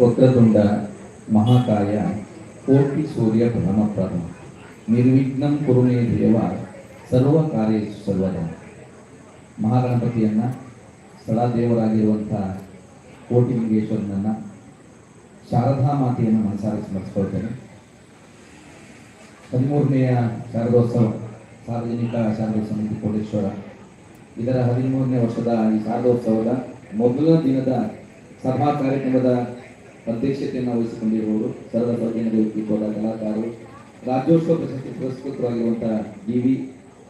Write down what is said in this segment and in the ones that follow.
ವಕ್ರತುಂಡ ಮಹಾಕಾಯ ಕೋಟಿ ಸೂರ್ಯ ಬ್ರಹ್ಮಪ್ರಭ ನಿರ್ವಿಘ್ನಂ ಕುರುಣೇ ದೇವ ಸರ್ವ ಕಾರ್ಯ ಸರ್ವದ ಮಹಾಗಣಪತಿಯನ್ನು ಸ್ಥಳ ದೇವರಾಗಿರುವಂಥ ಕೋಟಿಲಿಂಗೇಶ್ವರನನ್ನ ಶಾರದಾ ಮಾತೆಯನ್ನು ಮನಸಾರಿ ಸ್ಮರಿಸ್ಕೊಳ್ತೇನೆ ಹದಿಮೂರನೆಯ ಶಾರದೋತ್ಸವ, ಸಾರ್ವಜನಿಕ ಶಾರದೋತ್ಸವ ಸಮಿತಿ ಕೋಟೇಶ್ವರ. ಇದರ ಹದಿಮೂರನೇ ವರ್ಷದ ಈ ಶಾರದೋತ್ಸವದ ಮೊದಲ ದಿನದ ಸಭಾ ಕಾರ್ಯಕ್ರಮದ ಅಧ್ಯಕ್ಷತೆಯನ್ನು ವಹಿಸಿಕೊಂಡಿರುವವರು ಸರ್ವ ಸಾರ್ವಜನಿಕ ವ್ಯಕ್ತಿತ್ವದ ಕಲಾಕಾರರು. ರಾಜ್ಯೋತ್ಸವ ಪ್ರಶಸ್ತಿ ಪುರಸ್ಕೃತರಾಗಿರುವಂತಹ ಡಿ ವಿ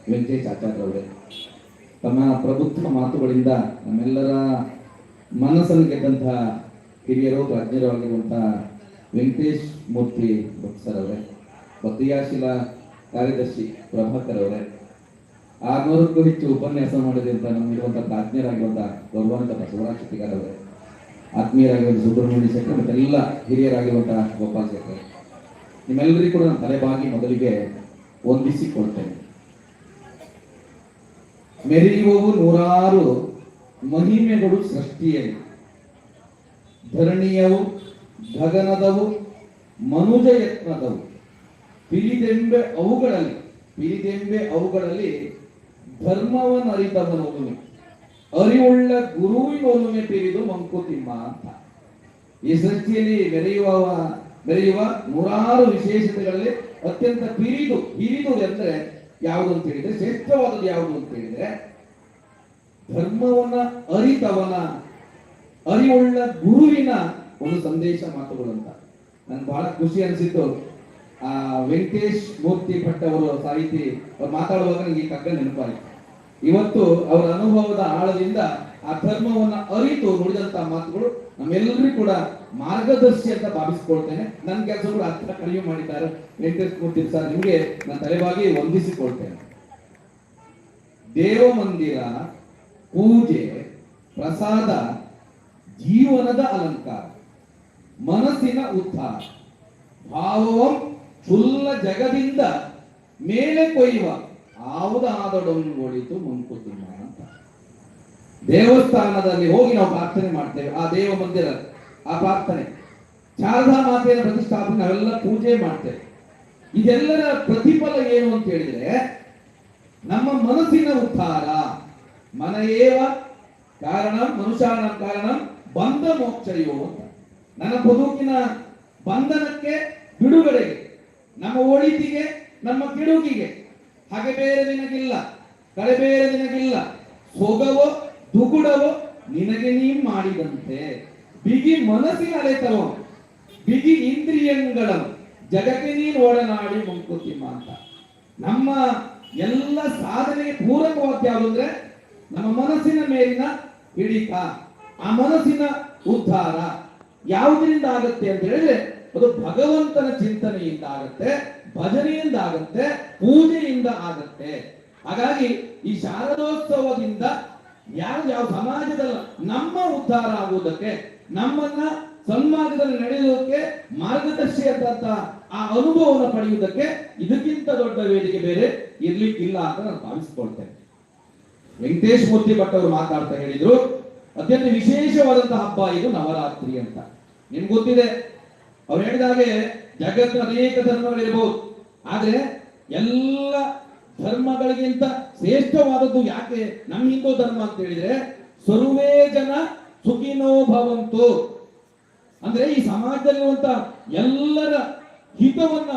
ವೆಂಕಟೇಶ್ ಆಚಾರ್ಯ ಅವರೇ ತಮ್ಮ ಪ್ರಬುದ್ಧ ಮಾತುಗಳಿಂದ ನಮ್ಮೆಲ್ಲರ ಮನಸ್ಸನ್ನು ಗೆದ್ದಂತಹ ಹಿರಿಯರು ಆಗಿರುವಂತಹ ವೆಂಕಟೇಶ್ ಮೂರ್ತಿ ಭಕ್ಸರ್ ಅವರೇ ಕ್ರಿಯಾಶೀಲ ಕಾರ್ಯದರ್ಶಿ ಪ್ರಭಾಕರ್ ಅವರೇ ಆರ್ನೂರಕ್ಕೂ ಹೆಚ್ಚು ಉಪನ್ಯಾಸ ಮಾಡಿದಂತ ನಮ್ಮಿರುವಂತಹ ಪ್ರಾಜ್ಞರಾಗಿರುವಂತಹ ಗೌರವಾನ್ವಿತ ಬಸವರಾಜ್ ಶೆಟ್ಟಿಗಾರ್ ಅವರೇ ಆತ್ಮೀಯರಾಗಿರುವಂತಹ ಸುಬ್ರಹ್ಮಣ್ಯ ಶೆಟ್ಟರ್ ಮತ್ತೆ ಎಲ್ಲ ಹಿರಿಯರಾಗಿರುವಂತಹ ಗೋಪಾಲ್ ಶೆಟ್ಟರ್, ನಿಮ್ಮೆಲ್ಲರಿಗೂ ಕೂಡ ನಾನು ತಲೆಬಾಗಿ ಮೊದಲಿಗೆ ವಂದಿಸಿಕೊಳ್ತೇನೆ. ಮೆರೆಯುವವು ನೂರಾರು ಮಹಿಮೆಗಳು ಸೃಷ್ಟಿಯಲ್ಲಿ. ಧರಣಿಯವು, ಗಗನದವು ಮನುಜ ಯತ್ನದವು ಪಿರಿದೆಂಬೆ ಅವುಗಳಲ್ಲಿ ಪಿರಿದೆಂಬೆ ಅವುಗಳಲ್ಲಿ ಧರ್ಮವನ್ನು ಅರಿತವನೊಲುಮೆ ಅರಿವುಳ್ಳ ಗುರುವಿನೊಲುಮೆ ಪಿರಿದು ಮಂಕುತಿಮ್ಮ ಅಂತ. ಈ ಸೃಷ್ಟಿಯಲ್ಲಿ ಬೆರೆಯುವ ಬೆರೆಯುವ ನೂರಾರು ವಿಶೇಷತೆಗಳಲ್ಲಿ ಅತ್ಯಂತ ಪಿರಿದು, ಹಿರಿದು ಎಂದ್ರೆ ಯಾವುದು ಅಂತ ಹೇಳಿದ್ರೆ, ಶ್ರೇಷ್ಠವಾದದ್ದು ಯಾವುದು ಅಂತ ಹೇಳಿದ್ರೆ, ಧರ್ಮವನ್ನ ಅರಿತವನ, ಅರಿವುಳ್ಳ ಗುರುವಿನ ಒಂದು ಸಂದೇಶ ಮಾತುಗಳು ಅಂತ. ನನ್ಗೆ ಬಹಳ ಖುಷಿ ಅನಿಸಿತ್ತು. ಆ ವೆಂಕಟೇಶ್ ಮೂರ್ತಿ ಭಟ್ ಅವರು ಸಾಹಿತಿ ಮಾತಾಡುವಾಗ ನನಗೆ ಕಗ್ಗ ನೆನಪಾಯಿತು. ಇವತ್ತು ಅವರ ಅನುಭವದ ಆಳದಿಂದ ಆ ಧರ್ಮವನ್ನ ಅರಿತು ನುಡಿದಂತ ಮಾತುಗಳು ನಮ್ಮೆಲ್ಲರಿಗೂ ಕೂಡ ಮಾರ್ಗದರ್ಶಿ ಅಂತ ಭಾವಿಸಿಕೊಳ್ತೇನೆ. ನನ್ನ ಕೆಲಸ ಕೂಡ ಹತ್ರ ಕಡಿಮೆ ಮಾಡಿದ್ದಾರೆ. ವೆಂಕಟೇಶ್ ಸರ್, ನಿಮಗೆ ನಾನು ತಲೆಬಾಗಿ ವಂದಿಸಿಕೊಳ್ತೇನೆ. ದೇವ ಮಂದಿರ, ಪೂಜೆ, ಪ್ರಸಾದ, ಜೀವನದ ಅಲಂಕಾರ, ಮನಸ್ಸಿನ ಉತ್ಥಾನ ಭಾವವಂ ಫುಲ್ಲ ಜಗದಿಂದ ಮೇಲೆ ಕೊಯ್ಯುವ ಆವುದಾದೊಡೊಂಗೊಳಿತು ಮಂಕುತಿಮ್ಮ ಅಂತ. ದೇವಸ್ಥಾನದಲ್ಲಿ ಹೋಗಿ ನಾವು ಪ್ರಾರ್ಥನೆ ಮಾಡ್ತೇವೆ. ಆ ದೇವ ಮಂದಿರ, ಆ ಪ್ರಾರ್ಥನೆ. ಶಾರದಾ ಮಾತೆಯ ಪ್ರತಿಷ್ಠಾಪನೆ, ನಾವೆಲ್ಲ ಪೂಜೆ ಮಾಡ್ತೇವೆ. ಇದೆಲ್ಲರ ಪ್ರತಿಫಲ ಏನು ಅಂತ ಹೇಳಿದ್ರೆ, ನಮ್ಮ ಮನಸ್ಸಿನ ಉದ್ಧಾರ. ಮನೆಯೇವ ಕಾರಣ, ಮನುಷ್ಯನ ಕಾರಣ ಬಂಧ ಮೋಕ್ಷಯೋ ಅಂತ. ನನ್ನ ಬದುಕಿನ ಬಂಧನಕ್ಕೆ ಬಿಡುಗಡೆಗೆ, ನಮ್ಮ ಒಳಿತಿಗೆ, ನಮ್ಮ ಕಿಡುಕಿಗೆ ಹಾಗೆ ಬೇರೆ ನಿನಗಿಲ್ಲ. ಕಳೆ ಬೇರೆ ನಿನಗಿಲ್ಲ. ಸೊಗವೋ, ದುಗುಡವೋ, ನಿನಗೆ ನೀ ಮಾಡಿದಂತೆ. ಬಿಗಿ ಮನಸ್ಸಿನ ಅಲೆತವೋ ಬಿಗಿ ಇಂದ್ರಿಯಗಳ ಜಗಕ್ಕೆ ನೀನು ಒಡನಾಡಿ ಮಂಕುತಿಮ್ಮ ಅಂತ. ನಮ್ಮ ಎಲ್ಲ ಸಾಧನೆಗೆ ಪೂರಕವಾದ ಯಾವುದು ಅಂದ್ರೆ ನಮ್ಮ ಮನಸ್ಸಿನ ಮೇಲಿನ ಹಿಡಿತ, ಆ ಮನಸ್ಸಿನ ಉದ್ಧಾರ ಯಾವುದರಿಂದ ಆಗುತ್ತೆ ಅಂತ ಹೇಳಿದ್ರೆ ಅದು ಭಗವಂತನ ಚಿಂತನೆಯಿಂದ ಆಗತ್ತೆ, ಭಜನೆಯಿಂದ ಆಗತ್ತೆ, ಪೂಜೆಯಿಂದ ಆಗತ್ತೆ. ಹಾಗಾಗಿ ಈ ಶಾರದೋತ್ಸವದಿಂದ ಯಾರು ಯಾವ ಸಮಾಜದಲ್ಲ ನಮ್ಮ ಉದ್ಧಾರ ಆಗುವುದಕ್ಕೆ, ನಮ್ಮನ್ನ ಸನ್ಮಾರ್ಗದಲ್ಲಿ ನಡೆಯುವುದಕ್ಕೆ ಮಾರ್ಗದರ್ಶಿ ಅಂತ ಆ ಅನುಭವವನ್ನು ಪಡೆಯುವುದಕ್ಕೆ ಇದಕ್ಕಿಂತ ದೊಡ್ಡ ವೇದಿಕೆ ಬೇರೆ ಇರ್ಲಿಕ್ಕಿಲ್ಲ ಅಂತ ನಾನು ಭಾವಿಸಿಕೊಳ್ತೇನೆ. ವೆಂಕಟೇಶ್ ಮೂರ್ತಿ ಭಟ್ ಅವರು ಮಾತಾಡ್ತಾ ಹೇಳಿದ್ರು, ಅತ್ಯಂತ ವಿಶೇಷವಾದಂತಹ ಹಬ್ಬ ಇದು ನವರಾತ್ರಿ ಅಂತ. ನಿಮ್ಗೆ ಗೊತ್ತಿದೆ ಅವ್ರು ಹೇಳಿದಾಗೆ ಜಗತ್ತು ಅನೇಕ ಧರ್ಮಗಳಿರಬಹುದು ಆದ್ರೆ ಎಲ್ಲ ಧರ್ಮಗಳಿಗಿಂತ ಶ್ರೇಷ್ಠವಾದದ್ದು ಯಾಕೆ? ನಮ್ಮ ಹಿಂದೂ ಧರ್ಮ ಅಂತ ಹೇಳಿದ್ರೆ, ಸರ್ವೇ ಜನ ಸುಖಿನೋ ಭವಂತು. ಅಂದ್ರೆ ಈ ಸಮಾಜದಲ್ಲಿರುವಂತ ಎಲ್ಲರ ಹಿತವನ್ನ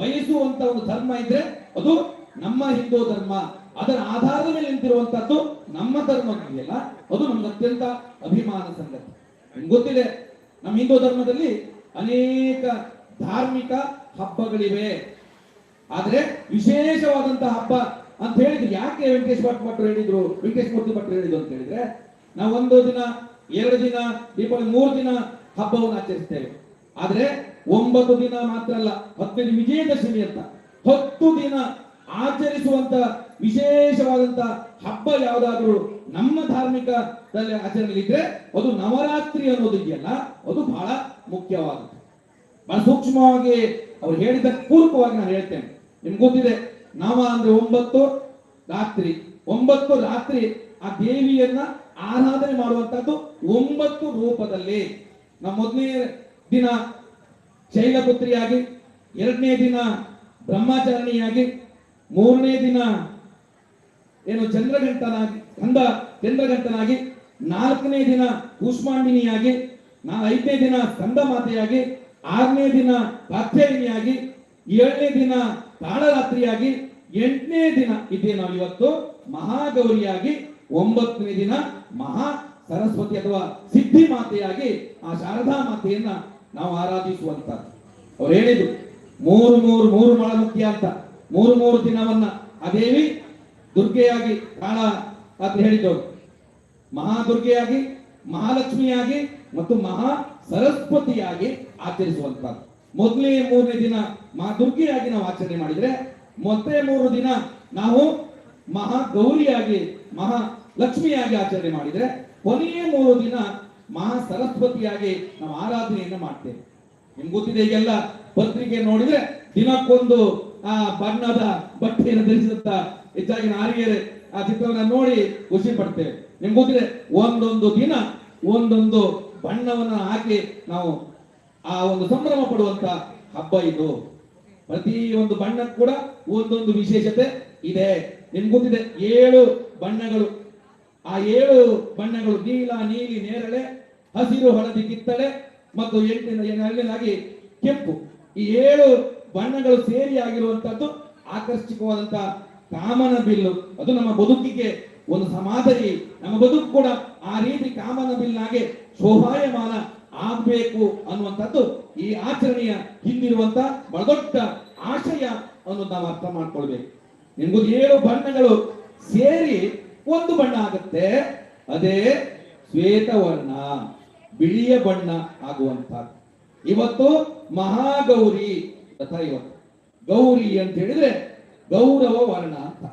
ಬಯಸುವಂತ ಒಂದು ಧರ್ಮ ಇದ್ರೆ ಅದು ನಮ್ಮ ಹಿಂದೂ ಧರ್ಮ. ಅದರ ಆಧಾರದ ಮೇಲೆ ನಿಂತಿರುವಂತದ್ದು ನಮ್ಮ ಧರ್ಮ ಇದೆಯಲ್ಲ ಅದು ನಮ್ಗೆ ಅತ್ಯಂತ ಅಭಿಮಾನ ಸಂಗತಿ. ಗೊತ್ತಿದೆ ನಮ್ಮ ಹಿಂದೂ ಧರ್ಮದಲ್ಲಿ ಅನೇಕ ಧಾರ್ಮಿಕ ಹಬ್ಬಗಳಿವೆ. ಆದ್ರೆ ವಿಶೇಷವಾದಂತಹ ಹಬ್ಬ ಅಂತ ಹೇಳಿದ್ರು ಯಾಕೆ ವೆಂಕಟೇಶ್ ಭಟ್ ಭಟ್ರು ಹೇಳಿದ್ರು? ವೆಂಕಟೇಶ್ ಮೂರ್ತಿ ಭಟ್ರು ಹೇಳಿದ್ರು ಅಂತ ಹೇಳಿದ್ರೆ, ನಾವು ಒಂದು ದಿನ, ಎರಡು ದಿನ, ದೀಪಾವಳಿ ಮೂರು ದಿನ ಹಬ್ಬವನ್ನು ಆಚರಿಸ್ತೇವೆ. ಆದ್ರೆ ಒಂಬತ್ತು ದಿನ ಮಾತ್ರ ಅಲ್ಲ ಹತ್ತನೇ ವಿಜಯದಶಮಿ ಅಂತ. ಹತ್ತು ದಿನ ಆಚರಿಸುವಂತ ವಿಶೇಷವಾದಂತ ಹಬ್ಬ ಯಾವುದಾದ್ರೂ ನಮ್ಮ ಧಾರ್ಮಿಕದಲ್ಲಿ ಆಚರಣೆಯಲ್ಲಿ ಇದ್ರೆ ಅದು ನವರಾತ್ರಿ ಅನ್ನೋದು ಇದೆಯಲ್ಲ, ಅದು ಬಹಳ ಮುಖ್ಯವಾದದ್ದು. ಬಹಳ ಸೂಕ್ಷ್ಮವಾಗಿ ಅವ್ರು ಹೇಳಿದ ಪೂರ್ವಕವಾಗಿ ನಾನು ಹೇಳ್ತೇನೆ. ನಿಮ್ಗೆ ಗೊತ್ತಿದೆ ನವ ಅಂದ್ರೆ ಒಂಬತ್ತು ರಾತ್ರಿ. ಒಂಬತ್ತು ರಾತ್ರಿ ಆ ದೇವಿಯನ್ನ ಆರಾಧನೆ ಮಾಡುವಂತದ್ದು ಒಂಬತ್ತು ರೂಪದಲ್ಲಿ. ನಮ್ಮ ಮೊದಲನೇ ದಿನ ಶೈಲಪುತ್ರಿಯಾಗಿ, ಎರಡನೇ ದಿನ ಬ್ರಹ್ಮಚಾರಿಣಿಯಾಗಿ, ಮೂರನೇ ದಿನ ಏನು ಚಂದ್ರಗಂಟನಾಗಿ ಕಂದ ಚಂದ್ರಗಂತನಾಗಿ ನಾಲ್ಕನೇ ದಿನ ಕೂಷ್ಮಾಂಡಿನಿಯಾಗಿ ಐದನೇ ದಿನ ಸ್ಕಂದ ಮಾತೆಯಾಗಿ ಆರನೇ ದಿನ ಕಾತ್ಯಾಯಿನಿಯಾಗಿ ಏಳನೇ ದಿನ ತಾಳರಾತ್ರಿಯಾಗಿ, ಎಂಟನೇ ದಿನ ಇದೇ ನಾವು ಇವತ್ತು ಮಹಾಗೌರಿಯಾಗಿ, ಒಂಬತ್ತನೇ ದಿನ ಮಹಾ ಸರಸ್ವತಿ ಅಥವಾ ಸಿದ್ಧಿ ಮಾತೆಯಾಗಿ ಆ ಶಾರದಾ ಮಾತೆಯನ್ನ ನಾವು ಆರಾಧಿಸುವಂತ ಅವ್ರು ಹೇಳಿದ್ರು ಮೂರು ಮೂರು ಮೂರು ಮಳ ಮುಖ್ಯ ಅಂತ. ಮೂರು ಮೂರು ದಿನವನ್ನ. ಆ ದೇವಿ ದುರ್ಗೆಯಾಗಿ ಕಾಳ ಅಂತ ಹೇಳಿದ್ದವರು ಮಹಾದುರ್ಗೆಯಾಗಿ, ಮಹಾಲಕ್ಷ್ಮಿಯಾಗಿ ಮತ್ತು ಮಹಾ ಸರಸ್ವತಿಯಾಗಿ ಆಚರಿಸುವಂತದ್ದು ಮೊದಲನೇ ಮೂರನೇ ದಿನ ಮಹಾ ದುರ್ಗೆಯಾಗಿ ನಾವು ಆಚರಣೆ ಮಾಡಿದ್ರೆ ಮತ್ತೆ ಮೂರು ದಿನ ನಾವು ಮಹಾ ಗೌರಿಯಾಗಿ ಮಹಾ ಲಕ್ಷ್ಮಿಯಾಗಿ ಆಚರಣೆ ಮಾಡಿದ್ರೆ, ಕೊನೆಯ ಮೂರು ದಿನ ಮಹಾ ಸರಸ್ವತಿಯಾಗಿ ನಾವು ಆರಾಧನೆಯನ್ನು ಮಾಡ್ತೇವೆ. ನಿಮ್ಗೆ ಗೊತ್ತಿದೆ ಈಗೆಲ್ಲ ಪತ್ರಿಕೆ ನೋಡಿದ್ರೆ ದಿನಕ್ಕೊಂದು, ಆ, ಬಣ್ಣದ ಬಟ್ಟೆಯನ್ನು ಧರಿಸುತ್ತಾ ಹೆಚ್ಚಾಗಿ ನಾರಿಯರೇ ಆ ಚಿತ್ರವನ್ನ ನೋಡಿ ಖುಷಿ ಪಡ್ತೇವೆ. ನಿಮ್ಗೆ ಗೊತ್ತಿದೆ, ಒಂದೊಂದು ದಿನ ಒಂದೊಂದು ಬಣ್ಣವನ್ನ ಹಾಕಿ ನಾವು ಆ ಒಂದು ಸಂಭ್ರಮ ಪಡುವಂತ ಹಬ್ಬ ಇದು. ಪ್ರತಿ ಒಂದು ಬಣ್ಣ ಕೂಡ ಒಂದೊಂದು ವಿಶೇಷತೆ ಇದೆ. ನಿಮ್ಗೆ ಗೊತ್ತಿದೆ, ಏಳು ಬಣ್ಣಗಳು. ಆ ಏಳು ಬಣ್ಣಗಳು ನೀಲ, ನೀಲಿ, ನೇರಳೆ, ಹಸಿರು, ಹಳದಿ, ಕಿತ್ತಳೆ ಮತ್ತು ಎಂಟಿನಾಗಿ ಕೆಂಪು. ಈ ಏಳು ಬಣ್ಣಗಳು ಸೇರಿ ಆಗಿರುವಂತದ್ದು ಆಕರ್ಷಕವಾದಂತ ಕಾಮನ ಬಿಲ್ಲು, ಅದು ನಮ್ಮ ಬದುಕಿಗೆ ಒಂದು ಸಮಾಧಿ. ನಮ್ಮ ಬದುಕು ಕೂಡ ಆ ರೀತಿ ಕಾಮನ ಬಿಲ್ನಾಗೆ ಶೋಭಾಯಮಾನ ಆಗ್ಬೇಕು ಅನ್ನುವಂಥದ್ದು ಈ ಆಚರಣೆಯ ಹಿಂದಿರುವಂತ ಬಹಳ ದೊಡ್ಡ ಆಶಯ ಅನ್ನೋದು ನಾವು ಅರ್ಥ ಮಾಡ್ಕೊಳ್ಬೇಕು. ನಿಮ್ಗೂ ಏಳು ಬಣ್ಣಗಳು ಸೇರಿ ಒಂದು ಬಣ್ಣ ಆಗುತ್ತೆ. ಅದೇ ಶ್ವೇತವರ್ಣ, ಬಿಳಿಯ ಬಣ್ಣ ಆಗುವಂತ ಇವತ್ತು ಮಹಾಗೌರಿ ರಥ ಇವತ್ತು ಗೌರಿ ಅಂತ ಹೇಳಿದ್ರೆ ಗೌರವ ವರ್ಣ ಅಂತ.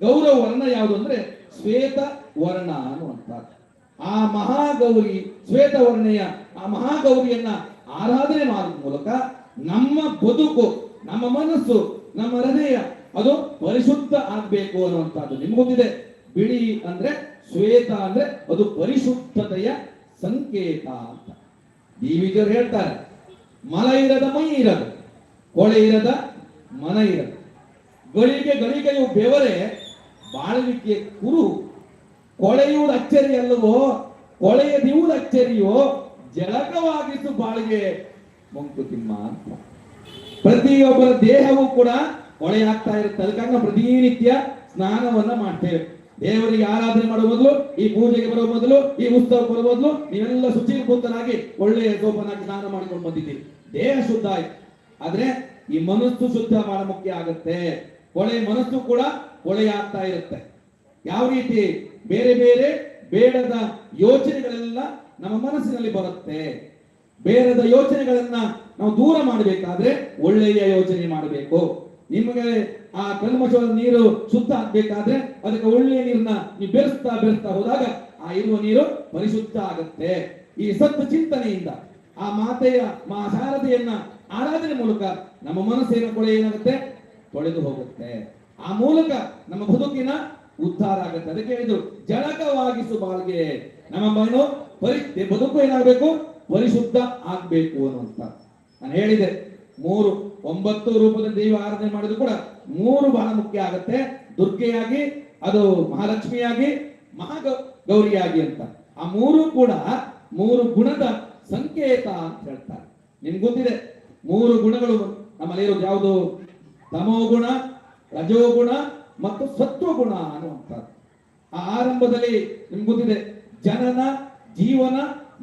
ಗೌರವ ವರ್ಣ ಯಾವುದು ಅಂದ್ರೆ ಶ್ವೇತ ವರ್ಣ ಅನ್ನುವಂಥದ್ದು ಆ ಮಹಾಗೌರಿ ಶ್ವೇತ ವರ್ಣೆಯ ಆ ಮಹಾಗೌರಿಯನ್ನ ಆರಾಧನೆ ಮಾಡುವ ಮೂಲಕ ನಮ್ಮ ಬದುಕು, ನಮ್ಮ ಮನಸ್ಸು, ನಮ್ಮ ಹೃದಯ ಅದು ಪರಿಶುದ್ಧ ಆಗ್ಬೇಕು ಅನ್ನುವಂಥದ್ದು ನಿಮ್ಗೆ ಗೊತ್ತಿದೆ. ಬಿಳಿ ಅಂದ್ರೆ ಶ್ವೇತ ಅಂದ್ರೆ ಅದು ಪರಿಶುದ್ಧತೆಯ ಸಂಕೇತ ಅಂತ. ದೇವಿಜರು ಹೇಳ್ತಾರೆ, ಮಲ ಇರದ ಮೈ ಇರದು, ಕೊಳೆ ಇರದ ಮನ ಇರದು. ಗಳಿಗೆ ಗಳಿಗೆಯು ಬೆವರೆ, ಬಾಳಲಿಕ್ಕೆ ಕುರು. ಕೊಳೆಯುವುದು ಅಚ್ಚರಿ ಅಲ್ಲವೋ ಕೊಳೆಯದಿಯುವುದು ಅಚ್ಚರಿಯೋ? ಜಳಕವಾಗಿದ್ದು ಬಾಳಿಗೆ. ಮಂಕುತಿಮ್ಮ ಅಂತ. ಪ್ರತಿಯೊಬ್ಬರ ದೇಹವೂ ಕೂಡ ಕೊಳೆ ಆಗ್ತಾ ಇರುತ್ತೆ. ಅದಕ್ಕಾಗಿ ಪ್ರತಿನಿತ್ಯ ಸ್ನಾನವನ್ನ ಮಾಡ್ತೇವೆ. ದೇವರಿಗೆ ಆರಾಧನೆ ಮಾಡುವ ಮೊದಲು, ಈ ಪೂಜೆಗೆ ಬರುವ ಮೊದಲು, ಈ ಉತ್ಸವಕ್ಕೆ ಬರುವ ಮೊದಲು ನೀವೆಲ್ಲ ಶುಚಿರ್ಭೂತನಾಗಿ ಒಳ್ಳೆಯ ಸೋಪನಾಗಿ ಸ್ನಾನ ಮಾಡಿಕೊಂಡು ಬಂದಿದ್ದೀರಿ. ದೇಹ ಶುದ್ಧ ಆಯ್ತು. ಆದ್ರೆ ಈ ಮನಸ್ಸು ಶುದ್ಧ ಬಹಳ ಮುಖ್ಯ ಆಗುತ್ತೆ. ಕೊಳೆ ಮನಸ್ಸು ಕೂಡ ಕೊಳೆ ಇರುತ್ತೆ. ಯಾವ ರೀತಿ? ಬೇರೆ ಬೇರೆ ಬೇಡದ ಯೋಚನೆಗಳೆಲ್ಲ ನಮ್ಮ ಮನಸ್ಸಿನಲ್ಲಿ ಬರುತ್ತೆ. ಬೇಡದ ಯೋಚನೆಗಳನ್ನ ನಾವು ದೂರ ಮಾಡಬೇಕಾದ್ರೆ ಒಳ್ಳೆಯ ಯೋಚನೆ ಮಾಡಬೇಕು. ನಿಮಗೆ ಆ ಕಲ್ಮಶವಾದ ನೀರು ಶುದ್ಧ ಆಗ್ಬೇಕಾದ್ರೆ ಅದಕ್ಕೆ ಒಳ್ಳೆಯ ನೀರನ್ನ ನೀವು ಬೆರೆಸ್ತಾ ಬೆರೆಸ್ತಾ ಹೋದಾಗ ಆ ಇರುವ ನೀರು ಪರಿಶುದ್ಧ ಆಗುತ್ತೆ. ಈ ಸತ್ತು ಚಿಂತನೆಯಿಂದ ಆ ಮಾತೆಯ ಮಾ ಶಾರದೆಯನ್ನ ಆರಾಧನೆ ಮೂಲಕ ನಮ್ಮ ಮನಸ್ಸಿನ ಕೊಳೆ ಏನಾಗುತ್ತೆ? ತೊಳೆದು ಹೋಗುತ್ತೆ. ಆ ಮೂಲಕ ನಮ್ಮ ಬದುಕಿನ ಉದ್ಧಾರ ಆಗುತ್ತೆ. ಅದಕ್ಕೆ ಹೇಳಿದ್ರು ಜಳಕವಾಗಿಸು ಬಾಳ್ಗೆ ನಮ್ಮ ಮನು ಪರಿ ಬದುಕು ಏನಾಗಬೇಕು? ಪರಿಶುದ್ಧ ಆಗ್ಬೇಕು ಅನ್ನುವಂತ. ನಾನು ಹೇಳಿದೆ, ಮೂರು, ಒಂಬತ್ತು ರೂಪದ ದೈವ ಆರಾಧನೆ ಮಾಡಿದ್ರು ಕೂಡ ಮೂರು ಬಹಳ ಮುಖ್ಯ ಆಗುತ್ತೆ. ದುರ್ಗೆಯಾಗಿ, ಅದು ಮಹಾಲಕ್ಷ್ಮಿಯಾಗಿ ಮಹಾ ಗೌರಿಯಾಗಿ ಅಂತ. ಆ ಮೂರು ಕೂಡ ಮೂರು ಗುಣದ ಸಂಕೇತ ಅಂತ ಹೇಳ್ತಾರೆ. ನಿಮ್ಗೆ ಗೊತ್ತಿದೆ, ಮೂರು ಗುಣಗಳು ನಮ್ಮಲ್ಲಿ ಇರೋದು ಯಾವುದು? ತಮೋಗುಣ, ರಜೋಗುಣ ಮತ್ತು ಸತ್ವಗುಣ ಅನ್ನುವಂಥದ್ದು. ಆ ಆರಂಭದಲ್ಲಿ ನಿಮ್ಗೆ ಗೊತ್ತಿದೆ, ಜನನ, ಜೀವನ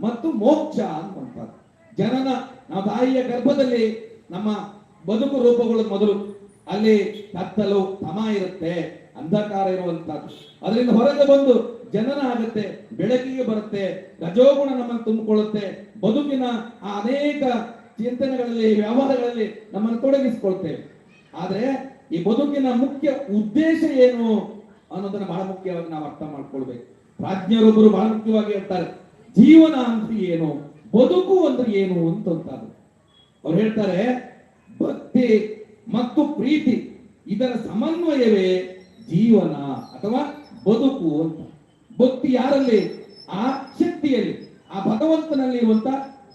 ಮತ್ತು ಮೋಕ್ಷ ಅನ್ನುವಂಥದ್ದು. ಜನನ ನಮ್ಮ ತಾಯಿಯ ಗರ್ಭದಲ್ಲಿ ನಮ್ಮ ಬದುಕು ರೂಪಗಳು ಮೊದಲು. ಅಲ್ಲಿ ಕತ್ತಲು ತಮ ಇರುತ್ತೆ, ಅಂಧಕಾರ ಇರುವಂತಹದ್ದು ಅದರಿಂದ ಹೊರಗೆ ಬಂದು ಜನನ ಆಗುತ್ತೆ, ಬೆಳಕಿಗೆ ಬರುತ್ತೆ, ರಜೋಗುಣ ನಮ್ಮನ್ನು ತುಂಬಿಕೊಳ್ಳುತ್ತೆ, ಬದುಕಿನ ಆ ಅನೇಕ ಚಿಂತನೆಗಳಲ್ಲಿ, ವ್ಯವಹಾರಗಳಲ್ಲಿ ನಮ್ಮನ್ನು ತೊಡಗಿಸಿಕೊಳ್ತೇವೆ. ಆದ್ರೆ ಈ ಬದುಕಿನ ಮುಖ್ಯ ಉದ್ದೇಶ ಏನು ಅನ್ನೋದನ್ನ ಬಹಳ ಮುಖ್ಯವಾಗಿ ನಾವು ಅರ್ಥ ಮಾಡ್ಕೊಳ್ಬೇಕು. ಪ್ರಾಜ್ಞರೊಬ್ಬರು ಬಹಳ ಮುಖ್ಯವಾಗಿ ಹೇಳ್ತಾರೆ, ಜೀವನ ಅಂದ್ರೆ ಏನು, ಬದುಕು ಅಂದ್ರೆ ಏನು ಅಂತ ಅವ್ರು ಹೇಳ್ತಾರೆ, ಭಕ್ತಿ ಮತ್ತು ಪ್ರೀತಿ, ಇದರ ಸಮನ್ವಯವೇ ಜೀವನ ಅಥವಾ ಬದುಕು ಅಂತ. ಭಕ್ತಿ ಯಾರಲ್ಲಿ? ಆ ಶಕ್ತಿಯಲ್ಲಿ, ಆ ಭಗವಂತನಲ್ಲಿ ಇರುವಂತ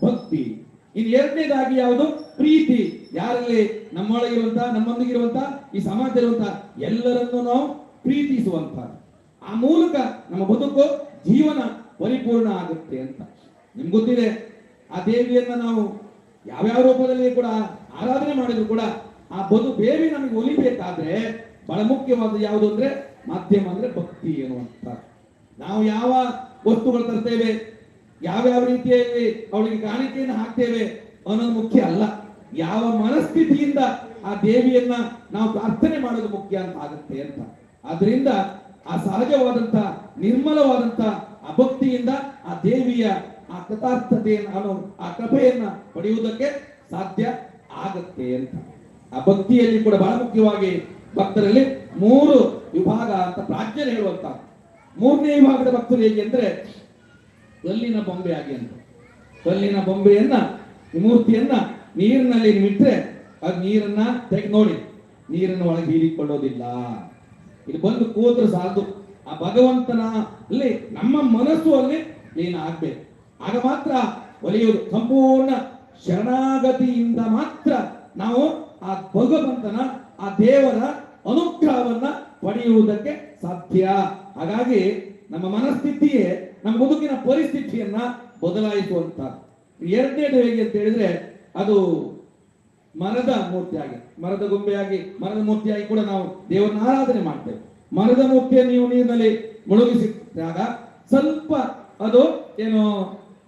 ಭಕ್ತಿ. ಇನ್ನು ಎರಡನೇದಾಗಿ ಯಾವುದು? ಪ್ರೀತಿ. ಯಾರಲ್ಲಿ ನಮ್ಮೊಳಗಿರುವಂತ ನಮ್ಮೊಂದಿಗಿರುವಂತ ಈ ಸಮಾಜ ಇರುವಂತ ಎಲ್ಲರನ್ನು ನಾವು ಪ್ರೀತಿಸುವಂತ ಆ ಮೂಲಕ ನಮ್ಮ ಬದುಕು ಜೀವನ ಪರಿಪೂರ್ಣ ಆಗುತ್ತೆ ಅಂತ. ನಿಮ್ಗೆ ಗೊತ್ತಿದೆ, ಆ ದೇವಿಯನ್ನ ನಾವು ಯಾವ್ಯಾವ ರೂಪದಲ್ಲಿ ಕೂಡ, ಆರಾಧನೆ ಮಾಡಿದ್ರು ಕೂಡ, ಆ ಬದು ದೇವಿ ನಮಗೆ ಒಲಿಬೇಕಾದ್ರೆ ಬಹಳ ಮುಖ್ಯವಾದ ಯಾವುದು ಅಂದ್ರೆ ಮಾಧ್ಯಮ ಅಂದ್ರೆ ಭಕ್ತಿ ಅನ್ನುವಂತ ನಾವು ಯಾವ ವಸ್ತುಗಳು ತರ್ತೇವೆ, ಯಾವ್ಯಾವ ರೀತಿಯಲ್ಲಿ ಅವಳಿಗೆ ಕಾಣಿಕೆಯನ್ನು ಹಾಕ್ತೇವೆ ಅನ್ನೋದು ಮುಖ್ಯ ಅಲ್ಲ. ಯಾವ ಮನಸ್ಥಿತಿಯಿಂದ ಆ ದೇವಿಯನ್ನ ನಾವು ಪ್ರಾರ್ಥನೆ ಮಾಡೋದು ಮುಖ್ಯ ಅಂತ ಆಗುತ್ತೆ ಅಂತ. ಆದ್ರಿಂದ ಆ ಸಹಜವಾದಂತ, ನಿರ್ಮಲವಾದಂತ ಆ ಭಕ್ತಿಯಿಂದ ಆ ದೇವಿಯ ಆ ಕೃತಾರ್ಥತೆಯನ್ನು ಆ ಕೃಪೆಯನ್ನ ಪಡೆಯುವುದಕ್ಕೆ ಸಾಧ್ಯ ಆಗತ್ತೆ ಅಂತ. ಆ ಭಕ್ತಿಯಲ್ಲಿ ಕೂಡ ಬಹಳ ಮುಖ್ಯವಾಗಿ ಭಕ್ತರಲ್ಲಿ ಮೂರು ವಿಭಾಗ ಅಂತ ಪ್ರಾಜ್ಞರು ಹೇಳುವಂತ. ಮೂರನೇ ವಿಭಾಗದ ಭಕ್ತರು ಹೇಗೆ ಅಂದ್ರೆ ಕಲ್ಲಿನ ಬೊಂಬೆ ಆಗಿ ಅಂತ ಕಲ್ಲಿನ ಬೊಂಬೆಯನ್ನ ಮೂರ್ತಿಯನ್ನ ನೀರಿನಲ್ಲಿ ಇಟ್ರೆ ಅದು ನೀರನ್ನ ತೆಗೆದು ನೋಡಿ, ನೀರನ್ನ ಒಳಗೆ ಹೀರಿಕೊಳ್ಳೋದಿಲ್ಲ ಇಲ್ಲಿ ಬಂದು ಕೂತ್ರೆ ಸಾಲದು ಆ ಭಗವಂತನ ಅಲ್ಲಿ ನಮ್ಮ ಮನಸ್ಸು ಅಲ್ಲಿ ಲೀನ ಆಗ್ಬೇಕು ಆಗ ಮಾತ್ರ ಒಲಿಯುವುದು. ಸಂಪೂರ್ಣ ಶರಣಾಗತಿಯಿಂದ ಮಾತ್ರ ನಾವು ಆ ಭಗವಂತನ, ಆ ದೇವರ ಅನುಗ್ರಹವನ್ನ ಪಡೆಯುವುದಕ್ಕೆ ಸಾಧ್ಯ. ಹಾಗಾಗಿ ನಮ್ಮ ಮನಸ್ಥಿತಿಯೇ ನಮ್ಮ ಬದುಕಿನ ಪರಿಸ್ಥಿತಿಯನ್ನ ಬದಲಾಯಿಸುವಂತ ಎರಡನೇದು ಹೇಗೆ ಅಂತ ಹೇಳಿದ್ರೆ ಅದು ಮರದ ಮೂರ್ತಿಯಾಗಿ ಮರದ ಗೊಂಬೆಯಾಗಿ, ಮರದ ಮೂರ್ತಿಯಾಗಿ ಕೂಡ ನಾವು ದೇವರನ್ನ ಆರಾಧನೆ ಮಾಡ್ತೇವೆ. ಮರದ ಮೂರ್ತಿಯನ್ನು ನೀವು ನೀರಿನಲ್ಲಿ ಮುಳುಗಿಸಿದಾಗ ಸ್ವಲ್ಪ ಅದು ಏನು,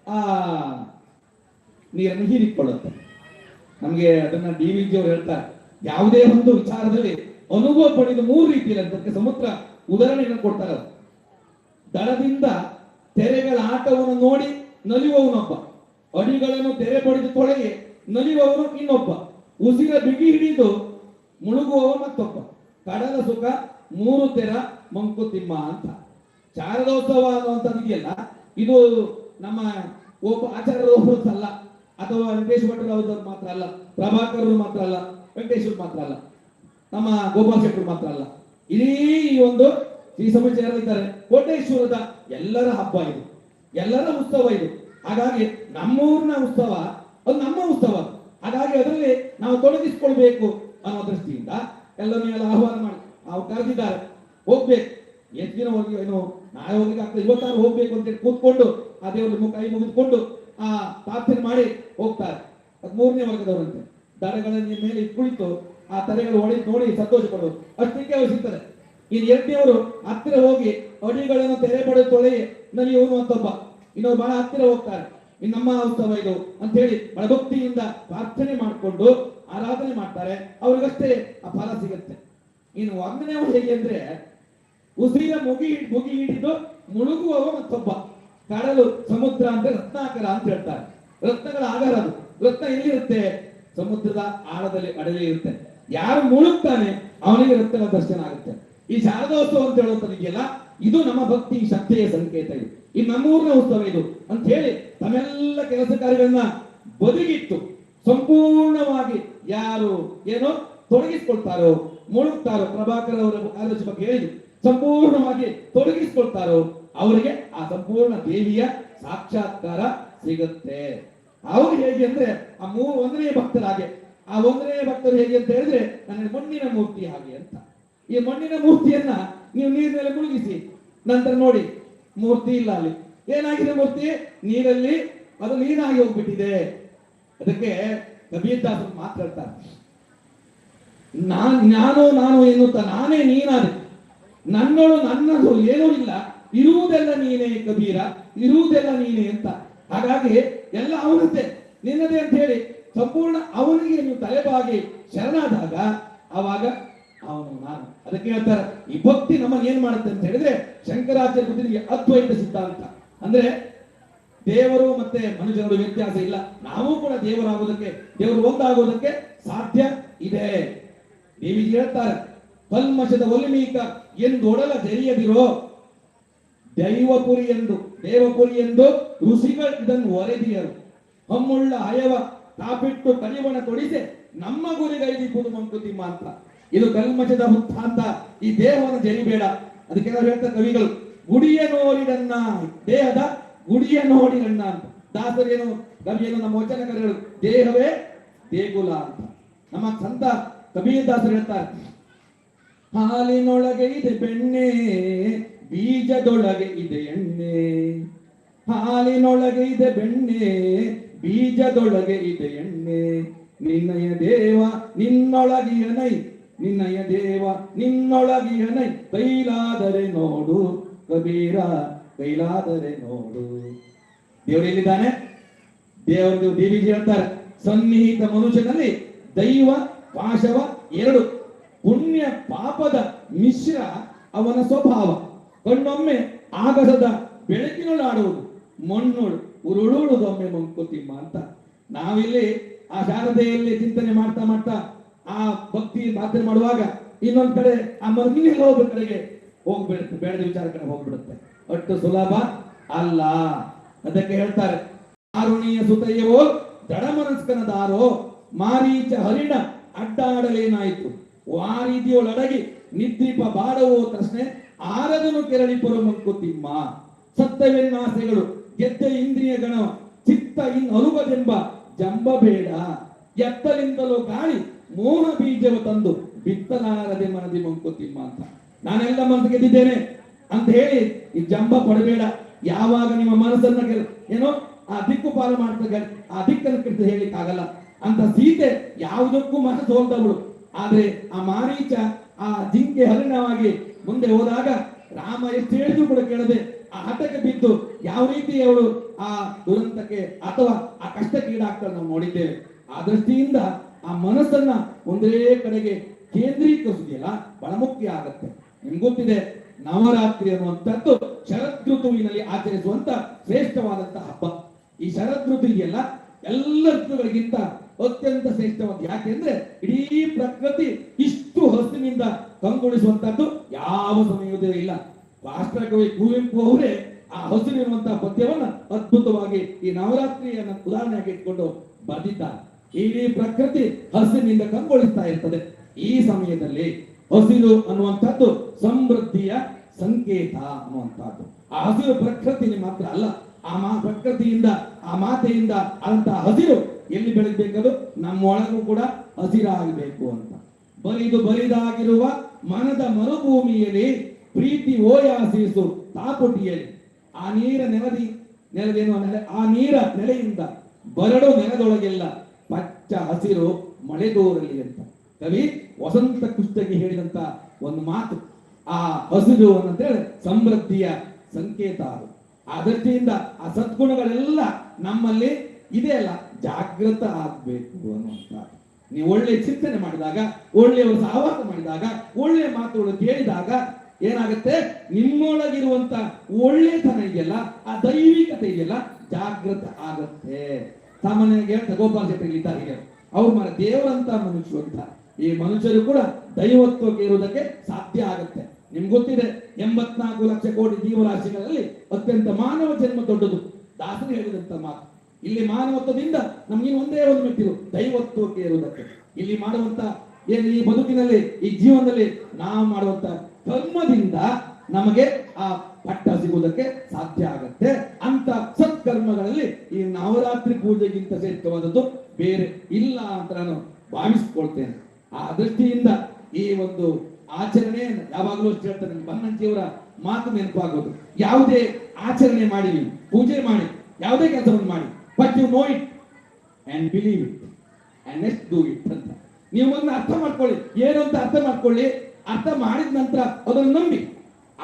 ಆ, ನೀರನ್ನು ಹೀರಿಕೊಳ್ಳುತ್ತೆ. ನಮಗೆ ಅದನ್ನ ಡಿ ವಿ ಜಿ ಅವರು ಹೇಳ್ತಾರೆ. ಯಾವುದೇ ಒಂದು ವಿಚಾರದಲ್ಲಿ ಅನುಭವ ಪಡೆದು ಮೂರು ರೀತಿಯಲ್ಲಿ ಅದಕ್ಕೆ ಸಮುದ್ರ ಉದಾಹರಣೆಯನ್ನು ಕೊಡ್ತಾರೆ ದಡದಿಂದ ತೆರೆಗಳ ಆಟವನ್ನು ನೋಡಿ ನಲಿಯುವವನೊಬ್ಬ. ಅಡಿಗಳನ್ನು ತೆರೆ ಪಡೆದು ತೊಳೆಗೆ ನಲಿಯುವವನು ಇನ್ನೊಬ್ಬ. ಉಸಿರ ಬಿಗಿ ಹಿಡಿದು ಮುಳುಗುವವ ಮತ್ತೊಬ್ಬ. ಕಡಲ ಸುಖ, ಮೂರು ತೆರ ಮಂಕುತಿಮ್ಮ ಅಂತ. ಶಾರದೋತ್ಸವ ಅನ್ನುವಂಥದ್ದಿದೆಯಲ್ಲ ಇದು ನಮ್ಮ ಒಬ್ಬ ಆಚಾರ್ಯರವ್ರದ್ದು ಅಲ್ಲ ಅಥವಾ ವೆಂಕಟೇಶ್ ಭಟ್ರು ಮಾತ್ರ ಅಲ್ಲ. ಪ್ರಭಾಕರ್ ಮಾತ್ರ ಅಲ್ಲ. ವೆಂಕಟೇಶ್ವರ್ ಮಾತ್ರ ಅಲ್ಲ. ನಮ್ಮ ಗೋಪಾಲ್ ಶೆಟ್ಟರು ಮಾತ್ರ ಅಲ್ಲ. ಇಡೀ ಈ ಒಂದು ಈ ಯಾರಿದ್ದಾರೆ ಕೋಟೇಶ್ವರದ ಎಲ್ಲರ ಹಬ್ಬ ಇದು. ಎಲ್ಲರ ಉತ್ಸವ ಇದು. ಹಾಗಾಗಿ ನಮ್ಮೂರಿನ ಉತ್ಸವ ಅದು ನಮ್ಮ ಉತ್ಸವ. ಹಾಗಾಗಿ ಅದರಲ್ಲಿ ನಾವು ತೊಡಗಿಸಿಕೊಳ್ಬೇಕು ಅನ್ನೋ ದೃಷ್ಟಿಯಿಂದ ಎಲ್ಲ ಆಹ್ವಾನ ಮಾಡಿ. ನಾವು ಕರೆದಿದ್ದಾರೆ, ಹೋಗ್ಬೇಕು. ಎಷ್ಟು ದಿನ ಹೋಗಿ, ಏನು, ನಾಳೆ ಹೋಗ್ಲಿಕ್ಕೆ ಆಗ್ತದೆ. ಇವತ್ತಾರು ಹೋಗ್ಬೇಕು ಅಂತೇಳಿ ಕೂತ್ಕೊಂಡು ಆ ದೇವರ ಕೈ ಮುಗಿದುಕೊಂಡು ಆ ಪ್ರಾರ್ಥನೆ ಮಾಡಿ ಹೋಗ್ತಾರೆ. ಅದು ಮೂರನೇ ವರ್ಗದವರಂತೆ. ದಡಗಳನ್ನು ಮೇಲೆ ಕುಳಿತು ಆ ತಲೆಗಳು ಹೊಳಿ ನೋಡಿ ಸಂತೋಷ ಪಡೋದು ಅಷ್ಟಕ್ಕೆ ಅವ್ರು ಸಿಗ್ತಾರೆ ಇನ್ನು ಎರಡನೇವರು ಹತ್ತಿರ ಹೋಗಿ ಅಡಿಗಳನ್ನು ತೆರೆ ಪಡೆದು ತೊಳೆಯಿ ನಲಿಯುವನು ಅಂತೊಬ್ಬ ಇನ್ನೊಬ್ಬ ಬಹಳ ಹತ್ತಿರ ಹೋಗ್ತಾರೆ ಇನ್ನು ನಮ್ಮ ಉತ್ಸವ ಇದು ಅಂತ ಹೇಳಿ ಬಹಳ ಭಕ್ತಿಯಿಂದ ಪ್ರಾರ್ಥನೆ ಮಾಡಿಕೊಂಡು ಆರಾಧನೆ ಮಾಡ್ತಾರೆ. ಅವ್ರಿಗಷ್ಟೇ ಆ ಫಲ ಸಿಗುತ್ತೆ. ಇನ್ನು ಒಂದನೇವರು ಹೇಗೆ ಅಂದ್ರೆ, ಉಸಿರ ಮುಗಿ ಮುಗಿ ಹಿಡಿದು ಮುಳುಗುವವ ಮತ್ತೊಬ್ಬ. ಕಡಲು ಸಮುದ್ರ ಅಂದ್ರೆ ರತ್ನಾಕರ ಅಂತ ಹೇಳ್ತಾರೆ. ರತ್ನಗಳ ಆಗಾರ ಅದು. ರತ್ನ ಎಲ್ಲಿರುತ್ತೆ? ಸಮುದ್ರದ ಆಳದಲ್ಲಿ ಅಡಲಿ ಇರುತ್ತೆ ಯಾರು ಮುಳುಗ್ತಾನೆ, ಅವನಿಗೆ ರತ್ನಗಳ ದರ್ಶನ ಆಗುತ್ತೆ. ಈ ಶಾರದೋತ್ಸವ ಅಂತ ಹೇಳುವಂಥದ್ದಿದೆಯಲ್ಲ ಇದು ನಮ್ಮ ಭಕ್ತಿ ಶಕ್ತಿಯ ಸಂಕೇತ ಇದು. ಈ ನಮ್ಮೂರಿನ ಉತ್ಸವ ಇದು. ಅಂತ ಹೇಳಿ ತಮ್ಮೆಲ್ಲ ಕೆಲಸ ಕಾರ್ಯಗಳನ್ನ ಬದುಕಿತ್ತು ಸಂಪೂರ್ಣವಾಗಿ ಯಾರು ಏನೋ ತೊಡಗಿಸ್ಕೊಳ್ತಾರೋ, ಮುಳುಗ್ತಾರೋ, ಪ್ರಭಾಕರ್ ಅವರ ಕಾರ್ಯದರ್ಶಿ ಬಗ್ಗೆ ಹೇಳಿದ್ರು ಸಂಪೂರ್ಣವಾಗಿ ತೊಡಗಿಸ್ಕೊಳ್ತಾರೋ, ಅವರಿಗೆ ಆ ಸಂಪೂರ್ಣ ದೇವಿಯ ಸಾಕ್ಷಾತ್ಕಾರ ಸಿಗುತ್ತೆ. ಅವ್ರು ಹೇಗೆ ಅಂದ್ರೆ ಆ ಮೂರು ಒಂದನೇ ಭಕ್ತರಾಗೆ, ಆ ಒಂದನೇ ಭಕ್ತರು ಹೇಗೆ ಅಂತ ಹೇಳಿದ್ರೆ ನನಗೆ ಮಣ್ಣಿನ ಮೂರ್ತಿ ಹಾಗೆ ಅಂತ. ಈ ಮಣ್ಣಿನ ಮೂರ್ತಿಯನ್ನ ನೀವು ನೀರಿನಲ್ಲಿ ಮುಳುಗಿಸಿ. ನಂತರ ನೋಡಿ, ಮೂರ್ತಿ ಇಲ್ಲ ಅಲ್ಲಿ. ಏನಾಗಿದೆ ಮೂರ್ತಿ? ನೀರಲ್ಲಿ ಅದು ನೀರಾಗಿ ಹೋಗ್ಬಿಟ್ಟಿದೆ. ಅದಕ್ಕೆ ಕಬೀರ್ದಾಸ್ ಮಾತಾಡ್ತಾರೆ ನಾನ್ ನಾನು ನಾನು ಎನ್ನುತ್ತ ನಾನೇ ನೀನಾದೆ. ನನ್ನೋಳು ನನ್ನದು ಏನೂ ಇಲ್ಲ. ಇರುವುದೆಲ್ಲ ನೀನೇ ಕಬೀರ, ಇರುವುದೆಲ್ಲ ನೀನೇ ಅಂತ. ಹಾಗಾಗಿ ಎಲ್ಲ ಅವನದ್ದೇ. ನಿನ್ನದೇ ಅಂತ ಹೇಳಿ ಸಂಪೂರ್ಣ ಅವನಿಗೆ ನೀವು ತಲೆಬಾಗಿ ಶರಣಾದಾಗ, ಆವಾಗ ಅವನು ನಾನು. ಅದಕ್ಕೆ ಹೇಳ್ತಾರೆ, ಈ ಭಕ್ತಿ ನಮಗೆ ಏನ್ ಮಾಡುತ್ತೆ ಅಂತ ಹೇಳಿದ್ರೆ, ಶಂಕರಾಚಾರ್ಯ ಬುದ್ಧನಿಗೆ ಅದ್ವೈತ ಸಿದ್ಧಾಂತ. ಅಂದ್ರೆ ದೇವರು ಮತ್ತೆ ಮನುಷ್ಯರು ವ್ಯತ್ಯಾಸ ಇಲ್ಲ. ನಾವು ಕೂಡ ದೇವರಾಗೋದಕ್ಕೆ, ದೇವರು ಒಂದಾಗೋದಕ್ಕೆ ಸಾಧ್ಯ ಇದೆ. ದೇವಿಜಿ ಹೇಳ್ತಾರೆ, ಕಲ್ಮಶದ ಒಲಿಮೀಕ ಎಂದೊಡಲ ಜರಿಯದಿರೋ ದೈವಪುರಿ ಎಂದು, ದೇವಪುರಿ ಎಂದು ಋಷಿಗಳು ಇದನ್ನು ಒರೆದಿಯರು. ಹಮ್ಮುಳ್ಳ ಹಯವ ತಾಪಿಟ್ಟು ಕಡಿವಣ ತೊಡಿಸೆ, ನಮ್ಮ ಗುರಿಗೈದಿಪ್ಪುದು ಮಂಕುತಿಮ್ಮ ಅಂತ ಇದು ಕಲ್ಮಜದ ಹುತ್ತ ಅಂತ ಈ ದೇಹವನ್ನು ಜರಿಬೇಡ ಅದಕ್ಕೆ ನಾವು ಹೇಳ್ತಾರೆ ಕವಿಗಳು, ಗುಡಿಯ ನೋಡಿರನ್ನ ದೇಹದ ಗುಡಿಯ ನೋಡಿರಣ್ಣ ಅಂತ. ದಾಸರೇನು, ಕವಿಯನ್ನು ನಮ್ಮ ವಚನಕಾರರು ದೇಹವೇ ದೇಗುಲ ಅಂತ. ನಮ್ಮ ಸಂತ ಕಬೀರದಾಸರು ಹೇಳ್ತಾರೆ, ಹಾಲಿನೊಳಗೆ ಇದೆ ಬೆಣ್ಣೆ, ಬೀಜದೊಳಗೆ ಇದೆ ಎಣ್ಣೆ. ಹಾಲಿನೊಳಗೆ ಇದೆ ಬೆಣ್ಣೆ, ಬೀಜದೊಳಗೆ ಇದೆ ಎಣ್ಣೆ. ನಿನ್ನಯ ದೇವ ನಿನ್ನೊಳಗಿಯನೈ ನಿನ್ನಯ ದೇವ ನಿನ್ನೊಳಗಿಯನೈ ಕೈಲಾದರೆ ನೋಡು. ಕಬೀರ ಕೈಲಾದರೆ ನೋಡು. ದೇವರು ಎಲ್ಲಿದ್ದಾನೆ? ದೇವರದು ದೇವಿಜಿ ಅಂತಾರೆ. ಸನ್ನಿಹಿತ ಮನುಷ್ಯನಲ್ಲಿ ದೈವ, ಪಾಶವ ಎರಡು. ಪುಣ್ಯ ಪಾಪದ ಮಿಶ್ರ ಅವನ ಸ್ವಭಾವ. ಕಣ್ಣೊಮ್ಮೆ ಆಗಸದ ಬೆಳಕಿನೊಳಾಡುವುದು ಮಣ್ಣುಳು ಉರುಳುಳುದೊಮ್ಮೆ ಮಂಕುತಿಮ್ಮ ಅಂತ. ನಾವಿಲ್ಲಿ ಆ ಶಾರದೆಯಲ್ಲಿ ಚಿಂತನೆ ಮಾಡ್ತಾ ಮಾಡ್ತಾ ಆ ಭಕ್ತಿ ಮಾತ್ರೆ ಮಾಡುವಾಗ ಇನ್ನೊಂದ್ ಕಡೆ ಆ ಮರಗಿನ ಹೋಗೋ ಕಡೆಗೆ ಹೋಗ್ಬಿಡುತ್ತೆ, ಬೇಡದ ವಿಚಾರ ಕಡೆ ಹೋಗ್ಬಿಡುತ್ತೆ. ಅಷ್ಟು ಸುಲಭ ಅಲ್ಲ ಅದಕ್ಕೆ ಹೇಳ್ತಾರೆ. ಆರುಣಿಯ ಸುತಯ್ಯವೋ ದಡಮನಸ್ಕನದಾರೋ ಮಾರೀಚ ಹರಿಣ ಅಡ್ಡಾಡಲೇನಾಯಿತು? ವಾರಿದಿಯೊಳಗಿ ನಿದ್ರಿಪ ಬಾಡವೋ ತೃಷ್ಣೆ ಆರದನು ಕೆರಳಿಪುರ ಮಂಕುತಿಮ್ಮ ಸತ್ತವೆನ್ನಾಸೆಗಳು ಗೆದ್ದ ಇಂದ್ರಿಯ ಗಣ ಚಿತ್ತ ಇನ್ ಅರುಗದೆಂಬ ಜಂಬ ಬೇಡ ಎತ್ತಲಿಂದಲೂ ಗಾಳಿ ಮೋಹ ಬೀಜವು ತಂದು ಬಿತ್ತಲಾರದೆ ಮನದಿ ಮಂಕುತಿಮ್ಮ ಅಂತ. ನಾನೆಲ್ಲ ಮನಸ್ಸು ಗೆದ್ದಿದ್ದೇನೆ ಅಂತ ಹೇಳಿ ಈ ಜಂಬ ಪಡಬೇಡ ಯಾವಾಗ ನಿಮ್ಮ ಮನಸ್ಸನ್ನ ಏನೋ ಆ ದಿಕ್ಕು ಪಾಲು ಮಾಡ್ತಾರೆ ಆ ದಿಕ್ಕನ್ನು ಕಿಡಿದು ಹೇಳಿಕ್ ಆಗಲ್ಲ ಅಂತ ಸೀತೆ ಯಾವುದಕ್ಕೂ ಮನಸ್ಸು ಹೋಲ್ದವಳು ಆದ್ರೆ ಆ ಮಾರೀಚ, ಆ ಜಿಂಕೆ ಹರಿಣವಾಗಿ ಮುಂದೆ ಹೋದಾಗ ರಾಮ ಎಷ್ಟು ಹೇಳಿದ್ರು ಕೂಡ ಕೇಳದೆ ಆ ಹಠಕ್ಕೆ ಬಿದ್ದು ಯಾವ ರೀತಿ ಅವಳು ಆ ದುರಂತಕ್ಕೆ ಅಥವಾ ಆ ಕಷ್ಟಕ್ಕೆ ಈಡಾಗ್ತಾಳೆ ನಾವು ನೋಡಿದ್ದೇವೆ. ಆ ದೃಷ್ಟಿಯಿಂದ ಆ ಮನಸ್ಸನ್ನ ಒಂದೇ ಕಡೆಗೆ ಕೇಂದ್ರೀಕರಿಸುವುದಿಲ್ಲ ಬಹಳ ಮುಖ್ಯ ಆಗತ್ತೆ. ನಿಮ್ಗೆ ಗೊತ್ತಿದೆ, ನವರಾತ್ರಿ ಅನ್ನುವಂಥದ್ದು ಶರದ್ ಋತುವಿನಲ್ಲಿ ಆಚರಿಸುವಂತ ಶ್ರೇಷ್ಠವಾದಂತಹ ಹಬ್ಬ. ಈ ಶರದ್ ಋತು ಇದೆಯಲ್ಲ ಎಲ್ಲ ಋತುಗಳಿಗಿಂತ ಅತ್ಯಂತ ಶ್ರೇಷ್ಠವಾದ ಯಾಕೆಂದ್ರೆ ಇಡೀ ಪ್ರಕೃತಿ ಇಷ್ಟು ಹಸಿನಿಂದ ಕಂಗೊಳಿಸುವಂತದ್ದು ಯಾವ ಸಮಯದೂ ಇಲ್ಲ. ರಾಷ್ಟ್ರಕವಿ ಕುವೆಂಪು ಅವರೇ ಆ ಹಸಿರಿರುವಂತಹ ಪದ್ಯವನ್ನ ಅದ್ಭುತವಾಗಿ ಈ ನವರಾತ್ರಿಯನ್ನ ಉದಾಹರಣೆಯಾಗಿ ಇಟ್ಕೊಂಡು ಬರೆದಿದ್ದಾರೆ. ಇಡೀ ಪ್ರಕೃತಿ ಹಸಿರಿನಿಂದ ಕಂಗೊಳಿಸ್ತಾ ಇರ್ತದೆ. ಈ ಸಮಯದಲ್ಲಿ ಹಸಿರು ಅನ್ನುವಂಥದ್ದು ಸಮೃದ್ಧಿಯ ಸಂಕೇತ ಅನ್ನುವಂಥದ್ದು. ಆ ಹಸಿರು ಪ್ರಕೃತಿ ಮಾತ್ರ ಅಲ್ಲ, ಆ ಮಾ ಪ್ರಕೃತಿಯಿಂದ, ಆ ಮಾತೆಯಿಂದ ಅಂತ ಹಸಿರು ಎಲ್ಲಿ ಬೆಳೆದಬೇಕದು ನಮ್ಮೊಳಗೂ ಕೂಡ ಹಸಿರಾಗಬೇಕು ಅಂತ. ಬಲಿದು ಬಲಿದಾಗಿರುವ ಮನದ ಮರುಭೂಮಿಯಲ್ಲಿ ಪ್ರೀತಿ ಓಯಾಸಿಸು ತಾಪುಟಿಯಲ್ಲಿ. ಆ ನೀರ ನೆಲದಿ ನೆಲದೇನು ನೆಲೆ, ಆ ನೀರ ನೆಲೆಯಿಂದ ಬರಡು ನೆಲದೊಳಗೆಲ್ಲ ಪಚ್ಚ ಹಸಿರು ಮಳೆದೋರಲಿ ಅಂತ. ಕವಿ ವಸಂತ ಕುಷ್ಟಗಿ ಹೇಳಿದಂತ ಒಂದು ಮಾತು, ಆ ಹಸಿರು ಅಂತೇಳಿ ಸಮೃದ್ಧಿಯ ಸಂಕೇತ ಅದು. ಆ ದೃಷ್ಟಿಯಿಂದ ಆ ಸದ್ಗುಣಗಳೆಲ್ಲ ನಮ್ಮಲ್ಲಿ ಇದೆ ಅಲ್ಲ, ಜಾಗೃತ ಆಗ್ಬೇಕು ಅನ್ನುವಂತ. ನೀವು ಒಳ್ಳೆ ಚಿಂತನೆ ಮಾಡಿದಾಗ, ಒಳ್ಳೆಯವರು ಸಹವಾಸ ಮಾಡಿದಾಗ, ಒಳ್ಳೆ ಮಾತುಗಳು ಕೇಳಿದಾಗ ಏನಾಗುತ್ತೆ? ನಿಮ್ಮೊಳಗಿರುವಂತ ಒಳ್ಳೆತನ ಇದೆಯಲ್ಲ, ಆ ದೈವಿಕತೆ ಇದೆಯಲ್ಲ, ಜಾಗೃತ ಆಗತ್ತೆ. ಸಾಮಾನ್ಯವಾಗಿ ಹೇಳ್ತಾ, ಗೋಪಾಲ ಶೆಟ್ಟಿ ಇದ್ದಾರೆ ಹೀಗೆ ಅವ್ರು ಮಾರ ದೇವರಂತ ಮನುಷ್ಯರು ಅಂತ. ಈ ಮನುಷ್ಯರು ಕೂಡ ದೈವತ್ವಕ್ಕೆ ಇರುವುದಕ್ಕೆ ಸಾಧ್ಯ ಆಗುತ್ತೆ. ನಿಮ್ಗೆ ಗೊತ್ತಿದೆ, ಎಂಬತ್ನಾಲ್ಕು ಲಕ್ಷ ಕೋಟಿ ಜೀವರಾಶಿಗಳಲ್ಲಿ ಅತ್ಯಂತ ಮಾನವ ಜನ್ಮ ದೊಡ್ಡದು. ದಾಸರು ಹೇಳಿದಂತ ಮಾತು. ಇಲ್ಲಿ ಮಾನವತ್ವದಿಂದ ನಮ್ಗೆ ಒಂದೇ ಒಂದು ಮೆಟ್ಟಿಲು, ದೈವತ್ವಕ್ಕೆ ಇರುವುದಕ್ಕೆ. ಇಲ್ಲಿ ಮಾಡುವಂತ ಏನು ಈ ಬದುಕಿನಲ್ಲಿ, ಈ ಜೀವನದಲ್ಲಿ ನಾವು ಮಾಡುವಂತ ಕರ್ಮದಿಂದ ನಮಗೆ ಆ ಪಟ್ಟ ಸಿಗುವುದಕ್ಕೆ ಸಾಧ್ಯ ಆಗತ್ತೆ. ಅಂತ ಸತ್ಕರ್ಮಗಳಲ್ಲಿ ಈ ನವರಾತ್ರಿ ಪೂಜೆಗಿಂತ ಶ್ರೇಷ್ಠವಾದದ್ದು ಬೇರೆ ಇಲ್ಲ ಅಂತ ನಾನು ಭಾವಿಸ್ಕೊಳ್ತೇನೆ. ಆ ದೃಷ್ಟಿಯಿಂದ ಈ ಒಂದು ಆಚರಣೆ ಯಾವಾಗಲೂ ಅಷ್ಟು ಹೇಳ್ತಾರೆ ಬನ್ನಂಜಿಯವರ ಮಾತು ನೆನಪಾಗೋದು. ಯಾವುದೇ ಆಚರಣೆ ಮಾಡಿ ನೀವು, ಪೂಜೆ ಮಾಡಿ, ಯಾವುದೇ ಕೆಲಸವನ್ನು ಮಾಡಿ but you know it and believe it and next do it ಅಂತ. ನೀವು ಅದನ್ನ ಅರ್ಥ ಮಾಡ್ಕೊಳ್ಳಿ ಏನು ಅಂತ ಅರ್ಥ ಮಾಡ್ಕೊಳ್ಳಿ, ಅರ್ಥ ಮಾಡಿದ ನಂತರ ಅದನ್ನು ನಂಬಿ.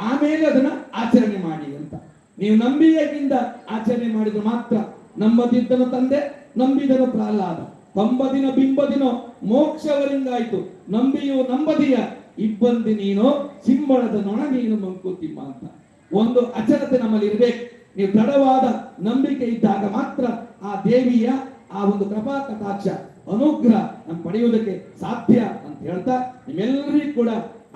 ಆಮೇಲೆ ಅದನ್ನ ಆಚರಣೆ ಮಾಡಿ ಅಂತ. ನೀವು ನಂಬಿಕೆಯಿಂದ ಆಚರಣೆ ಮಾಡಿದ್ರೆ ಮಾತ್ರ ನಂಬದಿದ್ದನ ತಂದೆ, ನಂಬಿದನ ಪ್ರಹ್ಲಾದ. ಕಂಬದಿನ ಬಿಂಬದಿನ ಮೋಕ್ಷವರಿಂದಾಯ್ತು. ನಂಬಿಯೋ ನಂಬದಿಯ, ಇಬ್ಬಂದಿ ನೀನು ಸಿಂಬಳದ ನೊಣ ನೀನು ಮಂಕುತಿಮ್ಮ ಅಂತ. ಒಂದು ಅಚಲತೆ ನಮ್ಮಲ್ಲಿ ಇರಬೇಕು. ನೀವು ದೃಢವಾದ ನಂಬಿಕೆ ಇದ್ದಾಗ ಮಾತ್ರ ಆ ದೇವಿಯ ಆ ಒಂದು ಕೃಪಾ ಕಟಾಕ್ಷ, ಅನುಗ್ರಹ ನಮ್ ಪಡೆಯುವುದಕ್ಕೆ ಸಾಧ್ಯ ಅಂತ ಹೇಳ್ತಾ ನಿಮ್ಮೆಲ್ಲರಿಗೂ ಕೂಡ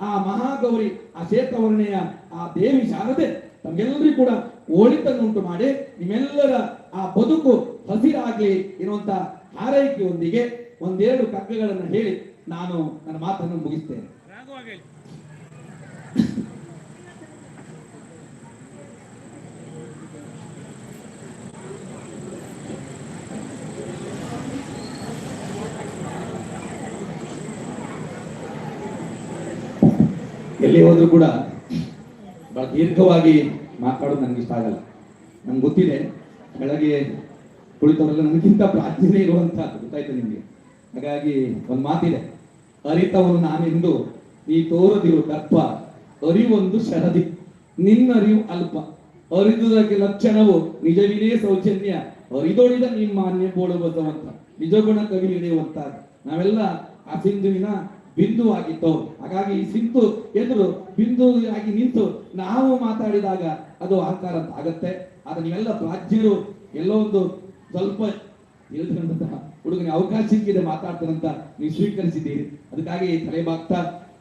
ಆ ಮಹಾಗೌರಿ, ಆ ಶ್ವೇತವರ್ಣೆಯ ಆ ದೇವಿ ಶಾರದೆ ತಮಗೆಲ್ಲರಿಗೂ ಕೂಡ ಒಳಿತನ್ನುಂಟು ಮಾಡಿ ನಿಮ್ಮೆಲ್ಲರ ಆ ಬದುಕು ಹಸಿರಾಗ್ಲಿ ಎನ್ನುವಂತ ಹಾರೈಕೆಯೊಂದಿಗೆ ಒಂದೆರಡು ಕಗ್ಗಗಳನ್ನು ಹೇಳಿ ನಾನು ನನ್ನ ಮಾತನ್ನು ಮುಗಿಸ್ತೇನೆ. ಎಲ್ಲಿ ಹೋದ್ರು ಕೂಡ ಬಹಳ ದೀರ್ಘವಾಗಿ ಮಾತಾಡೋದು ನನಗೆ ಇಷ್ಟ ಆಗಲ್ಲ. ನಮ್ಗೆ ಗೊತ್ತಿದೆ, ಬೆಳಗ್ಗೆ ಕುಳಿತವರೆಲ್ಲ ನನಗಿಂತ ಪ್ರಾರ್ಥನೆ ಇರುವಂತ ಗೊತ್ತಾಯ್ತು ನಿಮಗೆ. ಹಾಗಾಗಿ ಒಂದು ಮಾತಿದೆ, ಅರಿತವನು ನಾನೆಂದು, ನೀ ತೋರದಿರು ದರ್ಪ, ಅರಿವೊಂದು ಶರದಿ ನಿನ್ನರಿವು ಅಲ್ಪ. ಅರಿದುದಕ್ಕೆ ಲಕ್ಷಣವು ನಿಜವಿದೇ ಸೌಜನ್ಯ, ಅರಿದೊಳಿದ ನಿಮ್ಮ ಮಾನ್ಯ ಬೋಳು ಬಸವಂತ. ನಿಜಗುಣ ಕವಿ ಹಿಡಿಯುವಂತ ನಾವೆಲ್ಲ ಆ ಸಿಂಧುವಿನ ಬಿಂದು ಆಗಿತ್ತು. ಹಾಗಾಗಿ ಸಿಂಧು ಎದುರು ಬಿಂದು ಆಗಿ ನಿಂತು ನಾವು ಮಾತಾಡಿದಾಗ ಅದು ಅಹಂಕಾರ ಅಂತ ಆಗತ್ತೆ. ಆದ್ರೆ ನೀವೆಲ್ಲ ಪ್ರಾಜ್ಯರು ಎಲ್ಲೋ ಒಂದು ಸ್ವಲ್ಪ ಹುಡುಗನಿಗೆ ಅವಕಾಶ ಸಿಕ್ಕಿದೆ ಮಾತಾಡ್ತಾರಂತ ನೀವು ಸ್ವೀಕರಿಸಿದ್ದೀರಿ. ಅದಕ್ಕಾಗಿ ತಲೆಬಾಗ್ತಾ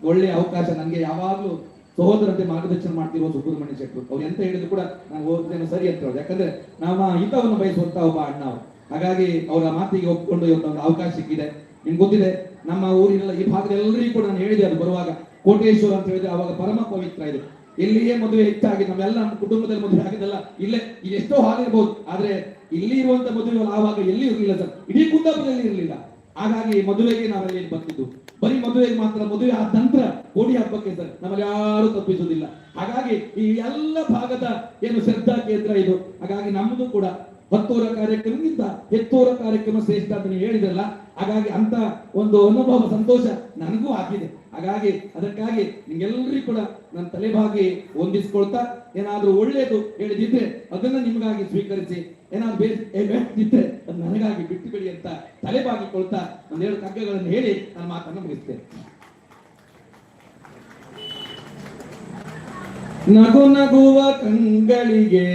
ಒಳ್ಳೆಯ ಅವಕಾಶ ನನಗೆ ಯಾವಾಗಲೂ ಸಹೋದರಂತೆ ಮಾರ್ಗದರ್ಶನ ಮಾಡ್ತಿರುವ ಸುಬ್ರಹ್ಮಣ್ಯ ಶೆಟ್ಟರು ಅವ್ರು ಎಂತ ಹೇಳಿದ್ರು ಕೂಡ ನಾನು ಓದ್ತೇನೆ ಸರಿ ಅಂತ ಹೇಳೋದು ಯಾಕಂದ್ರೆ ನಮ್ಮ ಹಿತವನ್ನು ಬಯಸುವಂತ ಒಬ್ಬ ಅಣ್ಣ. ಹಾಗಾಗಿ ಅವರ ಮಾತಿಗೆ ಒಪ್ಪಿಕೊಂಡು ಇವತ್ತು ಒಂದು ಅವಕಾಶ ಸಿಕ್ಕಿದೆ. ನಿಮ್ಗೆ ಗೊತ್ತಿದೆ, ನಮ್ಮ ಊರಿನೆಲ್ಲ, ಈ ಭಾಗದ ಎಲ್ಲರಿಗೂ ಕೂಡ ನಾನು ಹೇಳಿದೆ ಅದು ಬರುವಾಗ. ಕೋಟೇಶ್ವರ ಅಂತ ಹೇಳಿದ್ರೆ ಅವಾಗ ಪರಮ ಪವಿತ್ರ ಇದೆ. ಇಲ್ಲಿಯೇ ಮದುವೆ ಹೆಚ್ಚಾಗಿ, ನಮ್ಮೆಲ್ಲ ನಮ್ಮ ಕುಟುಂಬದಲ್ಲಿ ಮದುವೆ ಆಗಿದ್ದಲ್ಲ ಇಲ್ಲೇ ಈಗ ಎಷ್ಟೋ ಆಗಿರ್ಬೋದು ಆದ್ರೆ ಇಲ್ಲಿ ಇರುವಂತ ಮದುವೆಗಳು ಆವಾಗ ಎಲ್ಲಿ ಇರಲಿಲ್ಲ ಸರ್? ಇಡೀ ಕುಟುಂಬದಲ್ಲಿ ಇರಲಿಲ್ಲ. ಹಾಗಾಗಿ ಮದುವೆಗೆ ನಾವೆಲ್ಲ ಬರ್ತಿದ್ದು. ಬರೀ ಮದುವೆಗೆ ಮಾತ್ರ, ಮದುವೆ ಆದ ನಂತರ ಕೋಡಿ ಹಬ್ಬಕ್ಕೆ ಸರ್, ನಮ್ಮಲ್ಲಿ ಯಾರು ತಪ್ಪಿಸುವುದಿಲ್ಲ. ಹಾಗಾಗಿ ಈ ಎಲ್ಲ ಭಾಗದ ಏನು ಶ್ರದ್ಧಾ ಕೇಂದ್ರ ಇದು. ಹಾಗಾಗಿ ನಮ್ಮದು ಕೂಡ ಹತ್ತೂರ ಕಾರ್ಯಕ್ರಮಕ್ಕಿಂತ ಹೆತ್ತೂರ ಕಾರ್ಯಕ್ರಮ ಶ್ರೇಷ್ಠ ಅಂತ ನೀವು ಹೇಳಿದ್ರಲ್ಲ ಹಾಗಾಗಿ ಅಂತ ಒಂದು ಅನುಭವ ಸಂತೋಷ ನನಗೂ ಆಗಿದೆ. ಹಾಗಾಗಿ ಅದಕ್ಕಾಗಿ ನಿಮ್ಗೆಲ್ಲರಿಗೂ ಕೂಡ ನನ್ನ ತಲೆಬಾಗಿ ಹೊಂದಿಸ್ಕೊಳ್ತಾ ಏನಾದ್ರೂ ಒಳ್ಳೇದು ಹೇಳಿದಿದ್ರೆ ಅದನ್ನ ನಿಮಗಾಗಿ ಸ್ವೀಕರಿಸಿ, ಏನಾದ್ರು ಬೇರೆ ಅದು ನನಗಾಗಿ ಬಿಟ್ಟು ಬಿಡಿ ಅಂತ ತಲೆಬಾಗಿಕೊಳ್ತಾ ಎರಡು ಕಗ್ಗಗಳನ್ನು ಹೇಳಿ ನನ್ನ ಮಾತನ್ನು ಮುಗಿಸ್ತೇನೆ. ನಗು ನಗುವ ಕಂಗಳಿಗೆ